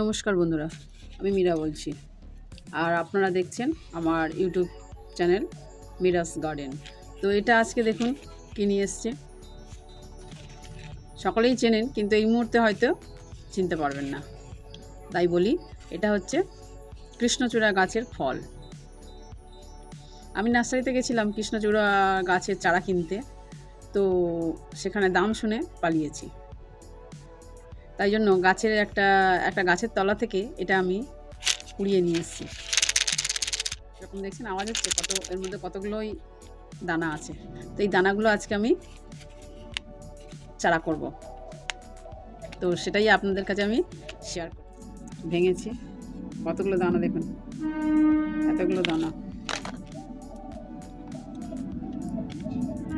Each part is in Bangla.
নমস্কার বন্ধুরা, আমি মীরা বলছি। আর আপনারা দেখছেন আমার ইউটিউব চ্যানেল মিরাস গার্ডেন। তো এটা আজকে দেখুন কি নিয়ে এসছে। সকলেই চেনেন, কিন্তু এই মুহূর্তে হয়তো চিনতে পারবেন না। তাই বলি, এটা হচ্ছে কৃষ্ণচূড়া গাছের ফল। আমি নার্সারিতে গেছিলাম কৃষ্ণচূড়া গাছের চারা কিনতে, তো সেখানে দাম শুনে পালিয়েছি। তাই জন্য গাছের একটা একটা গাছের তলা থেকে এটা আমি কুড়িয়ে নিয়ে এসেছি। এরকম দেখছেন আওয়াজ হচ্ছে কত, এর মধ্যে কতগুলোই দানা আছে। তো এই দানাগুলো আজকে আমি চারা করব। তো সেটাই আপনাদের কাছে আমি শেয়ার ভেঙেছি। কতগুলো দানা দেখুন। এতগুলো দানা।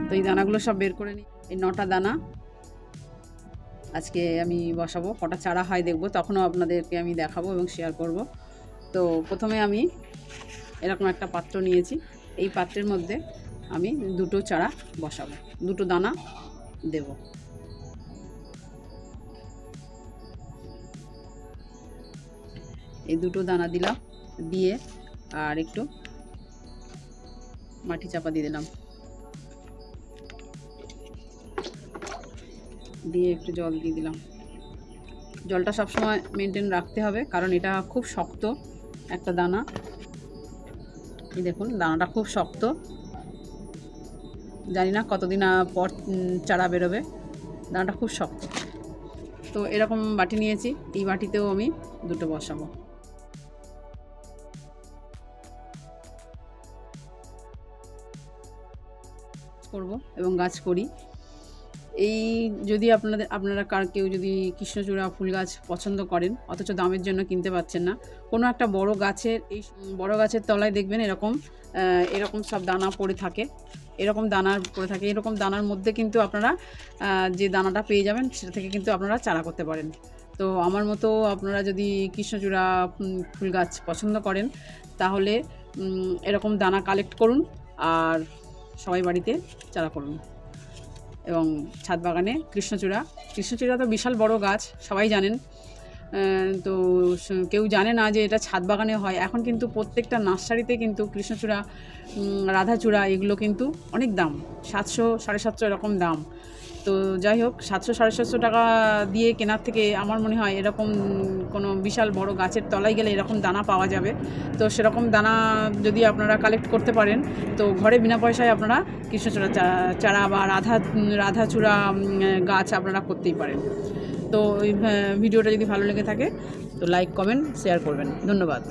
তো এই দানাগুলো সব বের করে নিই। এই নটা দানা আজকে আমি বসাবো, কটা চারা হয় দেখব, তখনও আপনাদেরকে আমি দেখাবো এবং শেয়ার করব। তো প্রথমে আমি এরকম একটা পাত্র নিয়েছি, এই পাত্রের মধ্যে আমি দুটো চারা বসাবো, দুটো দানা দেব। এই দুটো দানা দিলাম, দিয়ে আর একটু মাটি চাপা দিয়ে দিলাম। দিয়ে একটু জল দিয়ে দিলাম। জলটা সবসময় মেনটেন রাখতে হবে, কারণ এটা খুব শক্ত একটা দানা। এই দেখুন, দানাটা খুব শক্ত। জানি না কতদিন পর চারা বেরোবে। দানাটা খুব শক্ত। তো এরকম বাটি নিয়েছি, এই বাটিতেও আমি দুটো বসাবো। করব এবং গাছ করি। এই যদি আপনাদের, আপনারা কার, কেউ যদি কৃষ্ণচূড়া ফুল গাছ পছন্দ করেন, অথচ দামের জন্য কিনতে পারছেন না, কোনো একটা বড় গাছের, এই বড় গাছের তলায় দেখবেন এরকম এরকম সব দানা পড়ে থাকে, এরকম দানার পড়ে থাকে, এরকম দানার মধ্যে কিন্তু আপনারা যে দানাটা পেয়ে যাবেন, সেটা থেকে কিন্তু আপনারা চারা করতে পারেন। তো আমার মতো আপনারা যদি কৃষ্ণচূড়া ফুল গাছ পছন্দ করেন, তাহলে এরকম দানা কালেক্ট করুন, আর সবাই বাড়িতে চারা করুন। এবং ছাদ বাগানে, কৃষ্ণচূড়া। কৃষ্ণচূড়া তো বিশাল বড় গাছ, সবাই জানেন। তো কেউ জানে না যে এটা ছাদ বাগানে হয়। এখন কিন্তু প্রত্যেকটা নার্সারিতে কিন্তু কৃষ্ণচূড়া রাধাচূড়া এগুলো কিন্তু অনেক দাম। সাতশো, সাড়ে সাতশো এরকম দাম। তো যাই হোক, সাতশো সাড়ে সাতশো টাকা দিয়ে কেনার থেকে আমার মনে হয় এরকম কোনো বিশাল বড় গাছের তলায় গেলে এরকম দানা পাওয়া যাবে। তো সেরকম দানা যদি আপনারা কালেক্ট করতে পারেন, তো ঘরে বিনা পয়সায় আপনারা কৃষ্ণচূড়া চারা বা রাধা, রাধাচূড়া গাছ আপনারা করতেই পারেন। তো এই ভিডিওটা যদি ভালো লেগে থাকে, তো লাইক কমেন্ট শেয়ার করবেন। ধন্যবাদ।